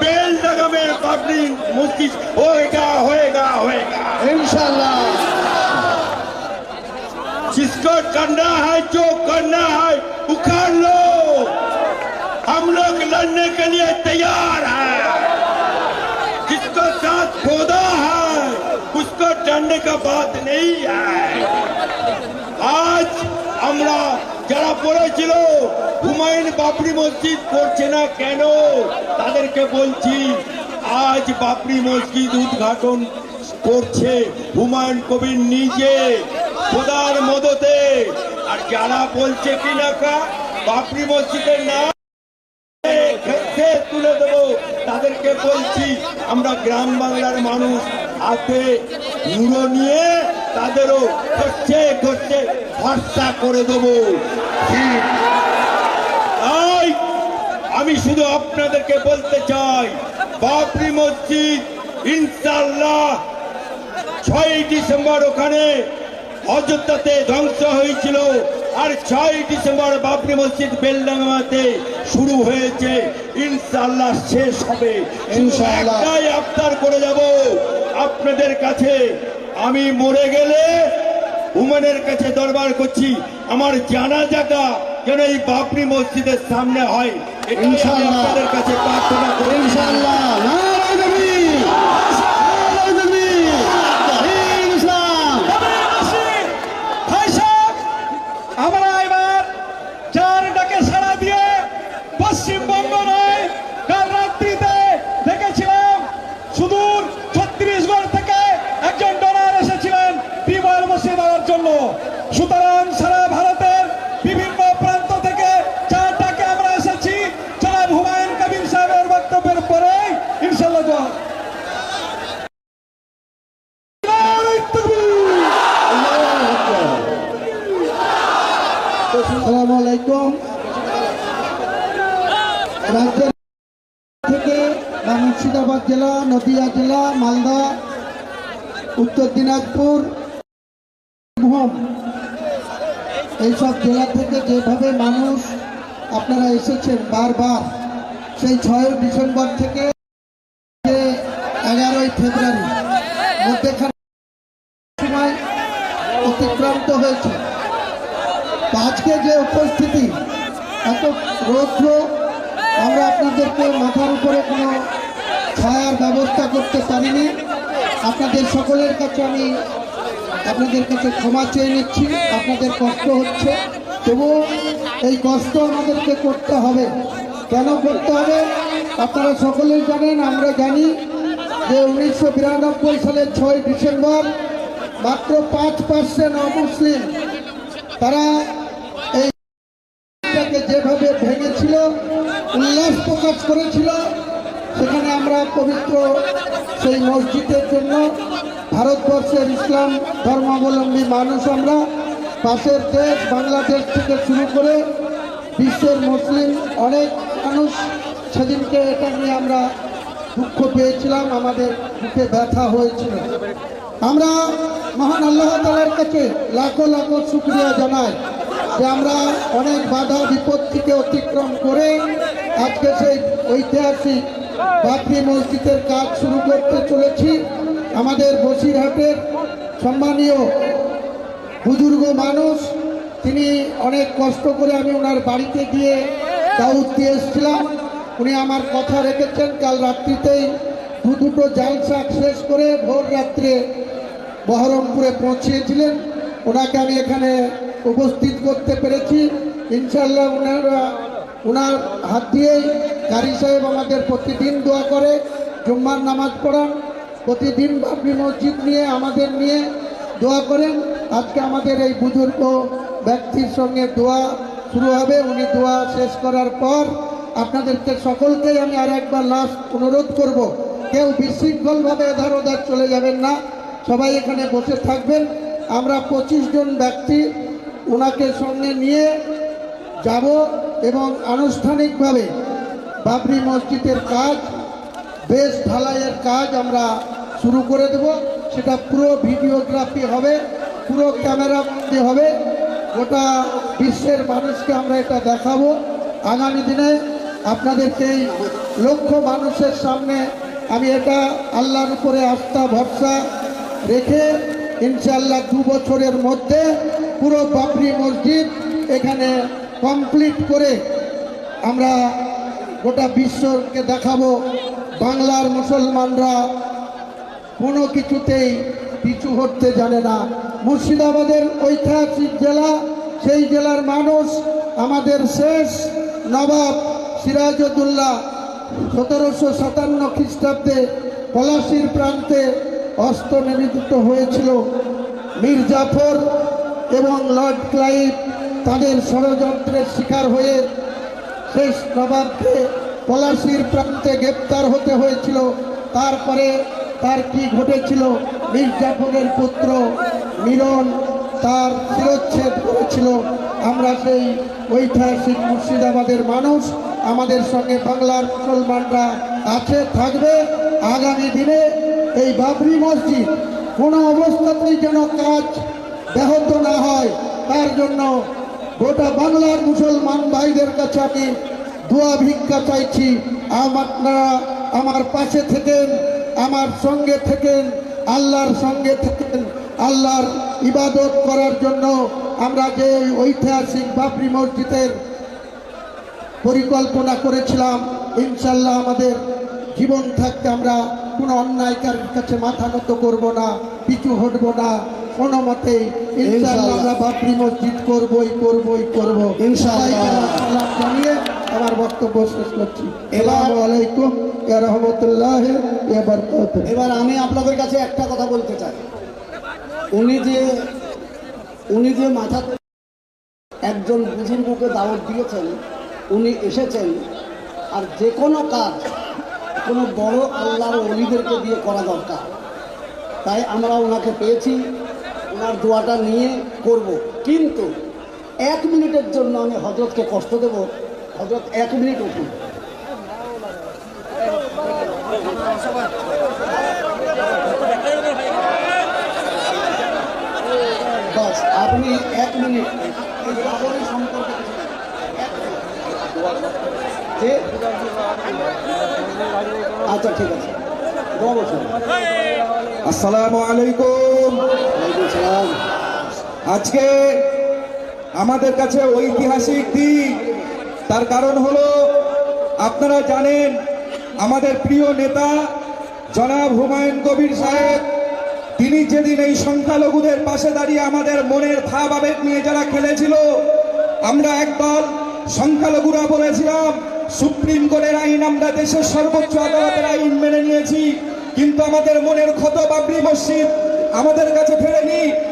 बेलदगमे public मुस्ती होएगा होएगा होएगा। इंशाल्लाह। जिसको करना है जो करना है उखार लो। हम लोग लड़ने के लिए तैयार हैं। जिसको साथ खोदा है उसको डरने का बात नहीं है। आज हमारा যারা বলেছিল হুমায়ুন বাবরি মসজিদ করছে না কেন? তাদেরকে বলছি, আজ বাবরি মসজিদ উদ্ঘাটন করছে হুমায়ুন কবির নিজে, খোদার মদতে। আর যারা বলছে কি না বাবরি মসজিদের নাম তুলে দেবো। তাদেরকে বলছি, আমরা গ্রাম বাংলার মানুষ, হাতে নিয়ে তাদেরও খরচে খরচে ভরসা করে দেবো। তাই আমি শুধু আপনাদেরকে বলতে চাই বাবরি মসজিদ ইনশাল্লাহ ছয় ডিসেম্বর ওখানে অযোধ্যাতে ধ্বংস হয়েছিল আর ছয় ডিসেম্বর বাবরি মসজিদ বেলডাঙ্গাতে শুরু হয়েছে। ইনশাল্লাহ শেষ হবে। আবদার করে যাব আপনাদের কাছে আমি মরে গেলে উমেনের কাছে দরবার করছি। আমার জানা জায়গা যেন এই বাপরি মসজিদের সামনে হয়। এটা আমি আপনাদের কাছে প্রার্থনা মুর্শিদাবাদ জেলা, নদিয়া জেলা, মালদা, উত্তর দিনাজপুর এইসব জেলা থেকে যেভাবে মানুষ আপনারা এসেছেন বারবার, সেই ছয় ডিসেম্বর থেকে এগারোই ফেব্রুয়ারি সময় অতিক্রান্ত হয়েছে। আজকে যে উপস্থিতি, এত রৌদ্র আমরা আপনাদেরকে মাথার উপরে কোনো ছায়ার ব্যবস্থা করতে পারিনি। আপনাদের সকলের কাছে আমি আপনাদের কাছে ক্ষমা চেয়ে নিচ্ছি, আপনাদের কষ্ট হচ্ছে। তবুও এই কষ্ট আমাদেরকে করতে হবে। কেন করতে হবে? আপনারা সকলেই জানেন, আমরা জানি যে উনিশশো বিরানব্বই সালের ছয় ডিসেম্বর মাত্র পাঁচ পার্সেন্ট অমুসলিম। তারা এই প্রকাশ করেছিল, সেখানে আমরা পবিত্র সেই মসজিদের জন্য ভারতবর্ষের ইসলাম ধর্মাবলম্বী মানুষ আমরা। পাশের দেশ বাংলাদেশ থেকে শুরু করে বিশ্বের মুসলিম অনেক মানুষ সেদিনকে এটা নিয়ে আমরা দুঃখ পেয়েছিলাম, আমাদের বুকে ব্যথা হয়েছিল। আমরা মহান আল্লাহ তালার কাছে লাখো লাখো শুক্রিয়া জানাই যে আমরা অনেক বাধা বিপত্তিকে অতিক্রম করে আজকে সেই ঐতিহাসিক বাবরি মসজিদের কাজ শুরু করতে চলেছি। আমাদের বসিরহাটের সম্মানীয় বুজুর্গ মানুষ, তিনি অনেক কষ্ট করে আমি ওনার বাড়িতে গিয়ে দাউদ দিয়ে এসেছিলাম। উনি আমার কথা রেখেছেন, কাল রাত্রিতেই দু দুটো জাল শাক শেষ করে ভোর রাত্রে বহরমপুরে পৌঁছিয়েছিলেন। ওনাকে আমি এখানে উপস্থিত করতে পেরেছি। ইনশাল্লাহ ওনারা ওনার হাত দিয়েই গাড়ি সাহেব আমাদের প্রতিদিন দোয়া করে, জুম্মার নামাজ পড়ান, প্রতিদিন বাবরি মসজিদ নিয়ে, আমাদের নিয়ে দোয়া করেন। আজকে আমাদের এই বুজুর্গ ব্যক্তির সঙ্গে দোয়া শুরু হবে। উনি দোয়া শেষ করার পর আপনাদেরকে সকলকেই আমি আর একবার লাস্ট অনুরোধ করব, কেউ বিশৃঙ্খলভাবে এধার ওধার চলে যাবেন না। সবাই এখানে বসে থাকবেন। আমরা পঁচিশ জন ব্যক্তি ওনাকে সঙ্গে নিয়ে যাব। এবং আনুষ্ঠানিকভাবে বাবরি মসজিদের কাজ, বেশ ঢালাইয়ের কাজ আমরা শুরু করে দেব। সেটা পুরো ভিডিওগ্রাফি হবে, পুরো ক্যামেরাবন্দি হবে। গোটা বিশ্বের মানুষকে আমরা এটা দেখাবো। আগামী দিনে আপনাদেরকে এই লক্ষ মানুষের সামনে আমি এটা আল্লাহর উপরে আস্থা, ভরসা রেখে ইনশাল্লাহ দু বছরের মধ্যে পুরো বাবরি মসজিদ এখানে কমপ্লিট করে আমরা গোটা বিশ্বকে দেখাবো। বাংলার মুসলমানরা কোনো কিছুতেই পিছু হটতে জানে না। মুর্শিদাবাদের ঐতিহাসিক জেলা, সেই জেলার মানুষ আমাদের শেষ নবাব সিরাজউদ্দৌলা সতেরোশো সাতান্ন খ্রিস্টাব্দে পলাশির প্রান্তে অস্ত্র নিবেদিত হয়েছিল। মীর জাফর এবং লর্ড ক্লাইভ তাদের ষড়যন্ত্রের শিকার হয়ে শেষ নবাবকে পলাশির প্রান্তে গ্রেপ্তার হতে হয়েছিল। তারপরে তার কি ঘটেছিল? মীর পুত্র মিলন তার শিরচ্ছেদ করেছিল। আমরা সেই ঐতিহাসিক মুর্শিদাবাদের মানুষ, আমাদের সঙ্গে বাংলার মুসলমানরা আছে, থাকবে। আগামী দিনে এই বাবরি মসজিদ কোনো অবস্থাতেই যেন কাজ ব্যাহত না হয়। তার জন্য গোটা বাংলার মুসলমান ভাইদের কাছে আমি দোয়া ভিক্ষা চাইছি। আপনারা আমার পাশে থেকেন, আমার সঙ্গে থেকেন, আল্লাহর সঙ্গে থেকেন, আল্লাহর ইবাদত করার জন্য আমরা যে ঐতিহাসিক বাবরি মসজিদের পরিকল্পনা করেছিলাম ইনশাল্লাহ আমাদের জীবন থাকতে আমরা কোনো অন্যায়কারীর কাছে মাথা নত করব না, পিছু হটব না। কোনো মতেই আমরা বাবরি মসজিদ করবই করবই করব। ইনশাআল্লাহ। জানিয়ে আমার বক্তব্য শেষ করছি। আসসালামু আলাইকুম ইয়া রহমতুল্লাহ ইয়া বারাকাতুহু। এবার আমি আপনাদের কাছে একটা কথা বলতে চাই। উনি যে উনি যে মাথা একজন বুজুর্গকে দাওয়াত দিয়েছেন উনি এসেছেন আর যে কোনো কাজ কোনো বড় আল্লাহর অলিদেরকে দিয়ে করা দরকার। তাই আমরা ওনাকে পেয়েছি। ওনার দোয়াটা নিয়ে করব। কিন্তু এক মিনিটের জন্য আমি হজরতকে কষ্ট দেব। হজরত এক মিনিট উঠুন। বাস, আপনি এক মিনিট। সম্পর্কে? আচ্ছা ঠিক আছে। আসসালামু আলাইকুম। আজকে আমাদের কাছে ঐতিহাসিক দিন। তার কারণ হলো, আপনারা জানেন, আমাদের প্রিয় নেতা জনাব হুমায়ুন কবির সাহেব, তিনি যেদিন এই সংখ্যালঘুদের পাশে দাঁড়িয়ে আমাদের মনের ভাব আবেগ নিয়ে যারা খেলেছিল, আমরা একদল সংখ্যালঘুরা বলেছিলাম, সুপ্রিম কোর্টের আইন আমরা দেশের সর্বোচ্চ আদালতের আইন মেনে নিয়েছি, কিন্তু আমাদের মনের ক্ষত বাবরি মসজিদ আমাদের কাছে ফেরেনি।